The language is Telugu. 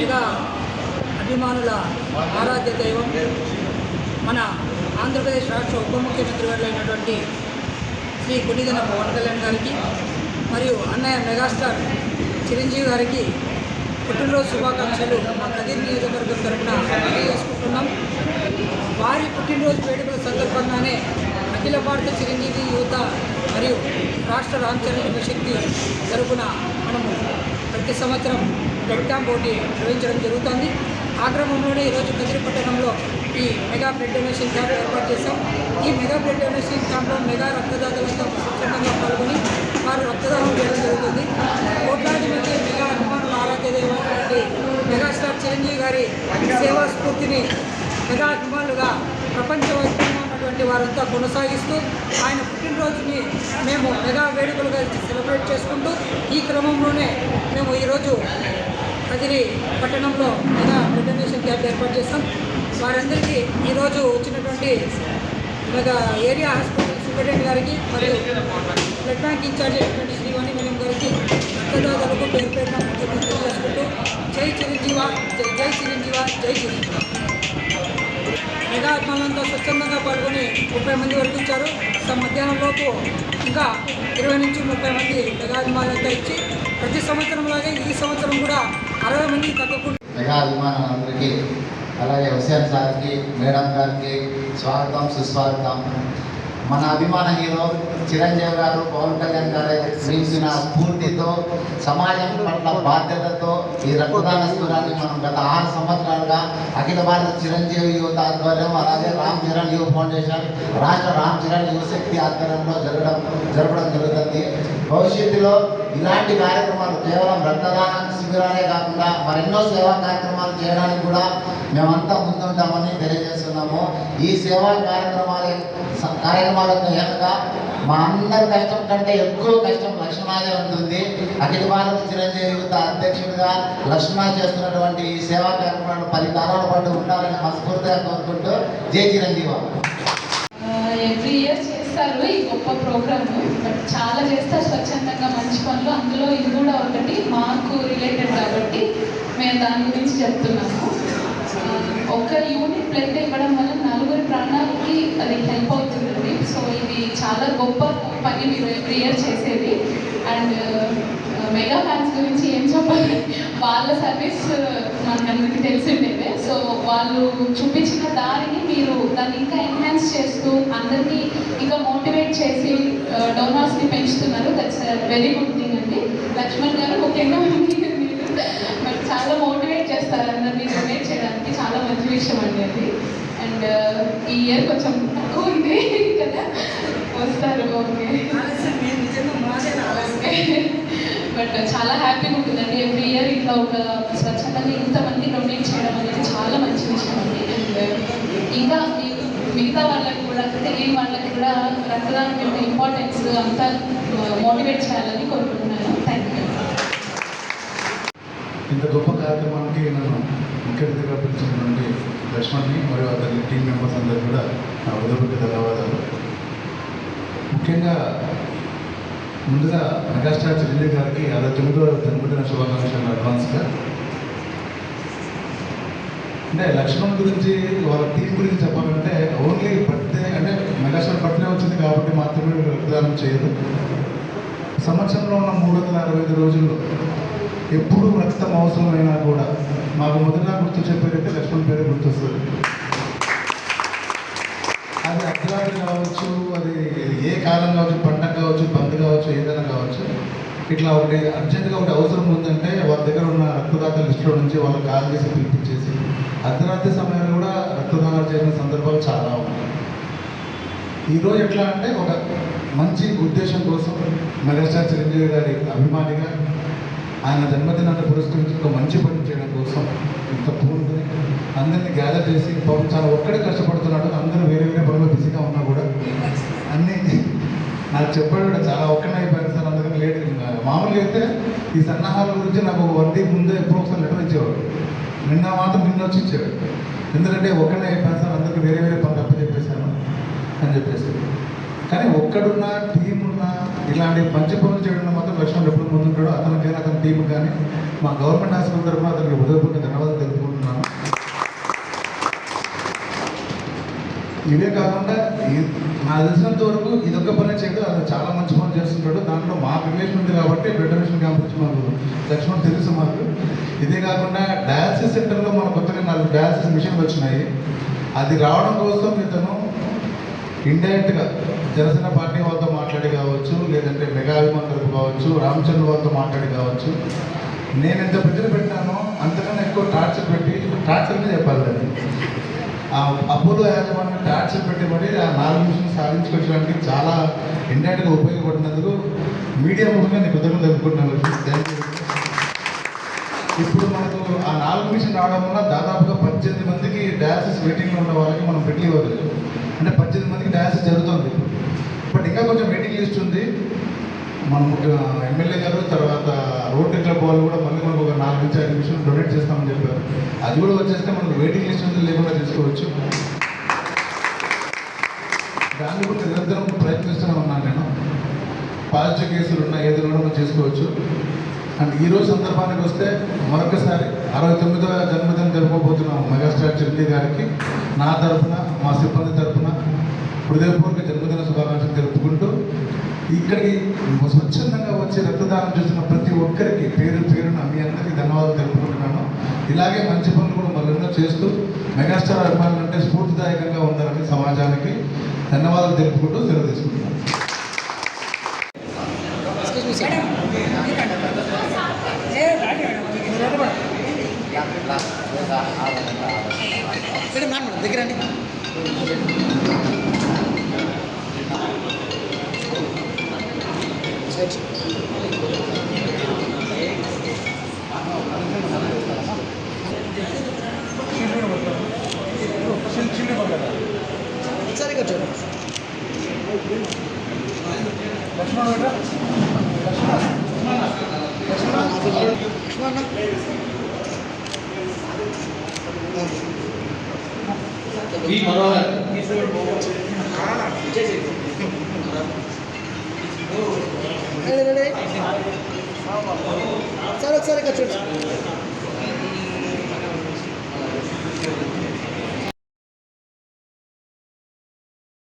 మీద అభిమానుల ఆరాధ్య దైవం మన ఆంధ్రప్రదేశ్ రాష్ట్ర ఉప ముఖ్యమంత్రి గారు అయినటువంటి శ్రీ కొన్నిదన పవన్ కళ్యాణ్ గారికి మరియు అన్నయ్య మెగాస్టార్ చిరంజీవి గారికి పుట్టినరోజు శుభాకాంక్షలు మా కదిరి నియోజకవర్గం తరఫున తెలియజేసుకుంటున్నాం. వారి పుట్టినరోజు వేడుకల సందర్భంగానే అఖిల భారత చిరంజీవి యువత మరియు రాష్ట్ర రామచరణ శక్తి తరఫున మనము ప్రతి సంవత్సరం బ్లడ్ క్యాంప్ ఒకటి నిర్వహించడం జరుగుతుంది. ఆ క్రమంలోనే ఈరోజు కదిరి పట్టణంలో ఈ మెగా బ్లడ్ డొనేషన్ క్యాంప్ ఏర్పాటు చేశాం. ఈ మెగా బ్లడ్ డొనేషన్ క్యాంప్లో మెగా రక్తదాతలతో స్వచ్ఛందంగా పాల్గొని వారు రక్తదానం చేయడం జరుగుతుంది. కోట్లాది మంది మెగా అభిమానులు ఆరాధ్య మెగాస్టార్ చిరంజీవి గారి సేవా స్ఫూర్తిని మెగా అభిమానులుగా ప్రపంచవ్యాప్తంగా ఉన్నటువంటి వారంతా కొనసాగిస్తూ ఆయన పుట్టినరోజుని మేము మెగా వేడుకలుగా సెలబ్రేట్ చేసుకుంటూ ఈ క్రమంలోనే మేము ఈరోజు కదిరి పట్టణంలో మెగా బ్లడ్ డొనేషన్ క్యాంప్ ఏర్పాటు చేస్తాం. వారందరికీ ఈరోజు వచ్చినటువంటి మెగా ఏరియా హాస్పిటల్ సూపరింటెండెంట్ గారికి మరియు బ్లడ్ బ్యాంక్ ఇన్ఛార్జ్ అయినటువంటి శ్రీవాణి మేడం గారికి రక్తదాతలకు పేరు పేరున తెలియజేసుకుంటూ జై చిరంజీవ జై జై చిరంజీవ జై చిరంజీవ. మెగా స్వచ్ఛందంగా పాల్గొని ముప్పై మంది వరకు ఇచ్చారు మధ్యాహ్నంలోపు మధ్యాహ్నం లోపు ఇంకా ఇరవై నుంచి ముప్పై మంది మెగా ఇచ్చి ప్రతి సంవత్సరం లాగే ఈ సంవత్సరం కూడా అరవై మంది తగ్గకుండా మెగా అభిమానులందరికీ అలాగే హుసేన్ సార్కి మేడం గారికి స్వాగతం సుస్వాగతం మన అభిమాన హీరో చిరంజీవి గారు పవన్ కళ్యాణ్ గారు చూసిన స్ఫూర్తితో సమాజం పట్ల బాధ్యతతో ఈ రక్తదాన స్థూరాన్ని మనం గత ఆరు సంవత్సరాలుగా అఖిల భారత చిరంజీవి యువత ఆధ్వర్యం అలాగే రామ్ చరణ్ యువ ఫౌండేషన్ రాష్ట్ర రామ్ చరణ్ యువశక్తి ఆధ్వర్యంలో జరగడం జరపడం జరుగుతుంది. భవిష్యత్తులో ఇలాంటి కార్యక్రమాలు కేవలం రక్తదాన శిబిరాలే కాకుండా మరెన్నో సేవా కార్యక్రమాలు చేయడానికి కూడా మేమంతా ముందుంటామని తెలియజేస్తున్నాము. ఈ సేవా కార్యక్రమాల కార్యక్రమాలకు వెనుక మా అందరి కష్టం కంటే ఎక్కువ కష్టం లక్ష్మాదే ఉంటుంది. అఖిల భారత చిరంజీవి యువత అధ్యక్షుడిగా లక్ష్మా చేస్తున్నటువంటి ఈ సేవా కార్యక్రమాలు పది కాలాల పాటు ఉండాలని మనస్ఫూర్తిగా కోరుకుంటూ జై చిరంజీవి ఎవ్రీ ఇయర్ చేస్తారు ఈ గొప్ప ప్రోగ్రామ్ బట్ చాలా చేస్తారు స్వచ్ఛందంగా మంచి పనులు. అందులో ఇది కూడా ఒకటి మాకు రిలేటెడ్ కాబట్టి మేము దాని గురించి చెప్తున్నాము. ఒక యూనిట్ బ్లడ్ ఇవ్వడం వల్ల నలుగురి ప్రాణాలకి అది హెల్ప్ అవుతుందండి సో ఇది చాలా గొప్ప పని మీరు ఎవ్రీ ఇయర్ చేసేది. అండ్ మెగా ఫ్యాన్స్ గురించి ఏం చెప్పాలి? వాళ్ళ సర్వీస్ మనకందరికి తెలిసిండేదే. సో వాళ్ళు చూపించిన దారిని మీరు దాన్ని ఇంకా ఎన్హాన్స్ చేస్తూ అందరినీ ఇంకా మోటివేట్ చేసి డోనర్స్ని పెంచుతున్నారు. దట్స్ వెరీ గుడ్ థింగ్ అండి. లక్ష్మణ్ గారు ముఖ్యంగా బట్ చాలా మోటివేట్ చేస్తారు అందరినీ డొనేట్ చేయడానికి. చాలా మంచి విషయం అండి అది. అండ్ ఈ ఇయర్ కొంచెం తక్కువ ఉంది కదా. వస్తారు ఓకే. బట్ చాలా హ్యాపీగా ఉంటుందండి. ఎవ్రీ ఇయర్ ఇట్లా ఒక స్వచ్ఛతని ఇంతమంది డొనేట్ చేయడం అనేది చాలా మంచి విషయం అండి. అండ్ ఇంకా మిగతా వాళ్ళకి కూడా తెలియని వాళ్ళకి కూడా రక్తదానం యొక్క ఇంపార్టెన్స్ అంతా మోటివేట్ చేయాలని కోరుకుంటున్నాను. థ్యాంక్ యూ ఇంత గొప్ప కార్యక్రమానికి నన్ను ముఖ్య అతిథిగా పిలిచినటువంటి లక్ష్మణ్ని మరియు అతని టీం మెంబర్స్ అందరూ కూడా నా ఉదయపూర్తి ధన్యవాదాలు. ముఖ్యంగా ముందుగా మెగాస్టార్ చిరంజీవి గారికి అరవై తొమ్మిదో జన్మదిన శుభాకాంక్షలు అడ్వాన్స్గా. అంటే లక్ష్మణ్ గురించి వాళ్ళ టీం గురించి చెప్పాలంటే ఓన్లీ బర్త్డే అంటే మెగాస్టార్ బర్త్డే వచ్చింది కాబట్టి మాత్రమే రక్తదానం చేయదు సంవత్సరంలో ఉన్న మూడు వందల అరవై ఐదు రోజుల్లో ఎప్పుడు రక్తం అవసరమైనా కూడా మాకు మొదట గుర్తు చెప్పేదైతే లక్ష్మణ్ పేరే గుర్తొస్తుంది. అది అర్ధరాత్రి కావచ్చు అది ఏ కాలం కావచ్చు పండగ కావచ్చు బంద్ కావచ్చు ఏదైనా కావచ్చు ఇట్లా ఒకటి అర్జెంటుగా ఒకటి అవసరం ఉందంటే వాళ్ళ దగ్గర ఉన్న రక్తదాత లిస్టులో నుంచి వాళ్ళకి కాల్ చేసి పిలిపించేసి అర్ధరాత్రి సమయంలో కూడా రక్తదానాలు చేసిన సందర్భాలు చాలా ఉన్నాయి. ఈరోజు ఎట్లా అంటే ఒక మంచి ఉద్దేశం కోసం మెగాస్టార్ చిరంజీవి గారి అభిమానిగా ఆయన జన్మదినాన్ని పురస్కరించి ఒక మంచి పని చేయడం కోసం ఇంత పూర్తి అందరినీ గ్యాదర్ చేసి పాపం చాలా ఒక్కడే కష్టపడుతున్నాడు. అందరూ వేరే వేరే పనులు బిజీగా ఉన్నా కూడా అన్నీ నాకు చెప్పాడు కూడా చాలా ఒక్కనే అయిపోయాను సార్ అందుకని లేట్ మామూలుగా అయితే ఈ సన్నాహాల గురించి నాకు ఒక వన్ వీక్ ముందే ఎప్పుడో ఒకసారి లెటర్ ఇచ్చేవాడు. నిన్న మాత్రం నిన్న వచ్చి ఇచ్చాడు ఎందుకంటే ఒక్కనే అయిపోయాను సార్ అందరికీ వేరే వేరే పనులు అప్పచెప్పేశాను అని చెప్పేసి. కానీ ఒక్కడున్న టీం ఇట్లాంటి మంచి పనులు చేయడంలో మాత్రం లక్ష్మణ్ ఎప్పుడు ముందుంటాడు అతనికి కానీ అతని టీం కానీ మా గవర్నమెంట్ హాస్పిటల్ తరఫున అతనికి హృదయపూర్వక ధన్యవాదాలు తెలుపుకుంటున్నాను. ఇవే కాకుండా ఈ- నాకు తెలిసినంత వరకు ఇదొక్క పని చేయడం అతను చాలా మంచి పని చేస్తుంటాడు. దాంట్లో మాకు రిలేషన్ ఉంది కాబట్టి బ్లడ్ డొనేషన్ క్యాంప్ వచ్చి మాకు లక్ష్మణ్ తెలుసు మాకు. ఇదే కాకుండా డయాలసిస్ సెంటర్లో మన కొత్తగా నాలుగు డయాలసిస్ మిషన్లు వచ్చినాయి. అది రావడం కోసం ఇతను ఇండైరెక్ట్గా జనసేన పార్టీ వాళ్ళతో మాట్లాడి కావచ్చు లేదంటే మెగా అభిమంతులకు కావచ్చు రామచంద్ర వాళ్ళతో మాట్లాడి కావచ్చు. నేను ఎంత ప్రజలు పెట్టానో అంతకన్నా ఎక్కువ టార్చర్ పెట్టి టార్చర్నే చెప్పాలి అది ఆ అపోలో యాజమాన్యం టార్చర్ పెట్టబడి ఆ నాలుగు నిమిషం సాధించుకోవడానికి చాలా ఇండైరెక్ట్గా ఉపయోగపడినందుకు మీడియా ముఖంగా నేను కృతజ్ఞత తెలుపుకుంటున్నాను. ఇప్పుడు మనకు ఆ నాలుగు మిషన్ రావడం వల్ల దాదాపుగా పద్దెనిమిది మందికి డయాలసిస్ వెయిటింగ్లో ఉన్న వాళ్ళకి మనం పెట్టి ఇవ్వదు అంటే పద్దెనిమిది మందికి డయాలసిస్ జరుగుతుంది. బట్ ఇంకా కొంచెం వెయిటింగ్ లిస్ట్ ఉంది. మనం ఎమ్మెల్యే గారు తర్వాత రోడ్ క్లబ్ వాళ్ళు కూడా మళ్ళీ మనకు ఒక నాలుగు నుంచి ఐదు నిమిషాలు డొనేట్ చేస్తామని చెప్పారు. అది కూడా వచ్చేస్తే మనకు వెయిటింగ్ లిస్ట్ ఉంది లేకుండా తీసుకోవచ్చు. దాన్ని కూడా నిరంతరం ప్రయత్నిస్తూనే ఉన్నాను నేను. పాజిటివ్ కేసులు ఉన్న ఏది కూడా మనం చేసుకోవచ్చు. అండ్ ఈరోజు సందర్భానికి వస్తే మరొకసారి అరవై తొమ్మిదవ జన్మదినం జరుపుకోబోతున్నాం మెగాస్టార్ చిరంజీవి గారికి నా తరపున మా సిబ్బంది తరఫున హృదయపూర్వక జన్మదిన శుభాకాంక్షలు ఇక్కడికి స్వచ్ఛందంగా వచ్చి రక్తదానం చేస్తున్న ప్రతి ఒక్కరికి పేరు పేరున మీ అందరికీ ధన్యవాదాలు తెలుపుకుంటున్నాను. ఇలాగే మంచి పనులు కూడా మరెన్నో చేస్తూ మెగాస్టార్ అభిమానులు అంటే స్ఫూర్తిదాయకంగా ఉండాలని సమాజానికి ధన్యవాదాలు తెలుపుకుంటూ సెలవు తీసుకుంటున్నాను. మేడం రండి. ఒకసారి ఇక్కడ చూడండి వి మనోహర్ సార్ ఒకసారి ఇక్కడ చూడండి.